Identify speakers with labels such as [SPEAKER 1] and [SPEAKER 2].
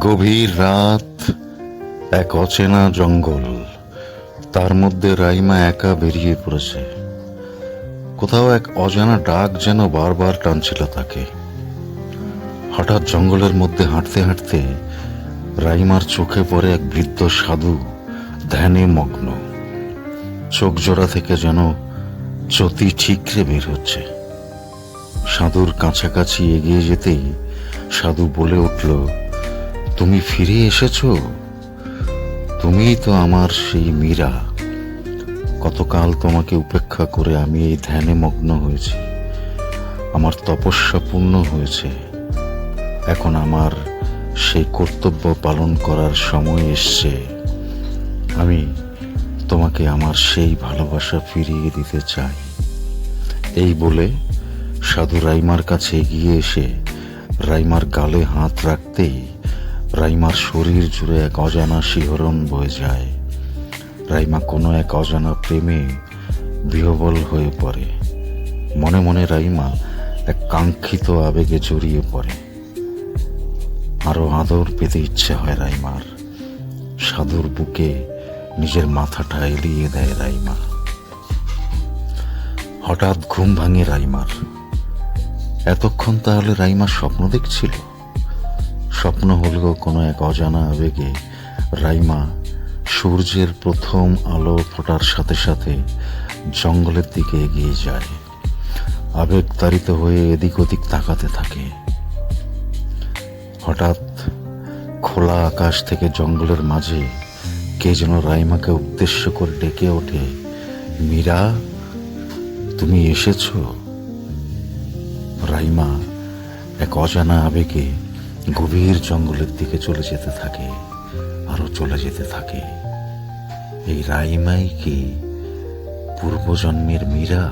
[SPEAKER 1] গভীর রাত, এক অচেনা জঙ্গল। তার মধ্যে রাইমা একা বেরিয়ে পড়েছে। কোথাও এক অজানা ডাক যেন বারবার টানছিল তাকে। হঠাৎ জঙ্গলের মধ্যে হাঁটতে হাঁটতে রাইমার চোখে পড়ে এক বৃদ্ধ সাধু, ধ্যানে মগ্ন। চোখ জোড়া থেকে যেন জ্যোতি ঠিকরে বের হচ্ছে। সাধুর কাছাকাছি এগিয়ে যেতেই সাধু বলে উঠল, তুমি ফিরে এসেছ? তুমিই তো আমার সেই মীরা। কতকাল তোমাকে উপেক্ষা করে আমি এই ধ্যানে মগ্ন হয়েছি। আমার তপস্যা পূর্ণ হয়েছে। এখন আমার সেই কর্তব্য পালন করার সময় এসছে। আমি তোমাকে আমার সেই ভালোবাসা ফিরিয়ে দিতে চাই। এই বলে সাধু রাইমার কাছে এগিয়ে এসে রাইমার গালে হাত রাখতেই রাইমার শরীর জুড়ে এক অজানা শিহরণ বয়ে যায়। রাইমা কোনো এক অজানা প্রেমে বিহবল হয়ে পড়ে। মনে মনে রাইমা এক কাঙ্ক্ষিত আবেগে জড়িয়ে পড়ে। আরও আদর পেতে ইচ্ছে হয় রাইমার। সাধুর বুকে নিজের মাথাটা এলিয়ে দেয় রাইমা। হঠাৎ ঘুম ভাঙে রাইমার। এতক্ষণ তাহলে রাইমা স্বপ্ন দেখছিল? স্বপ্ন হলেও কোনো এক অজানা আবেগে রাইমা সূর্যের প্রথম আলো ফোটার সাথে সাথে জঙ্গলের দিকে এগিয়ে যায়। আবেগ তাড়িত হয়ে এদিক ওদিক তাকাতে থাকে। হঠাৎ খোলা আকাশ থেকে জঙ্গলের মাঝে কে যেন রাইমাকে উদ্দেশ্য করে ডেকে ওঠে, মীরা, তুমি এসেছ? রাইমা এক অজানা আবেগে গভীর জঙ্গলের দিকে চলে যেতে থাকে, আরও চলে যেতে থাকে। এই রাইমাই কি পূর্বজন্মের মীরা?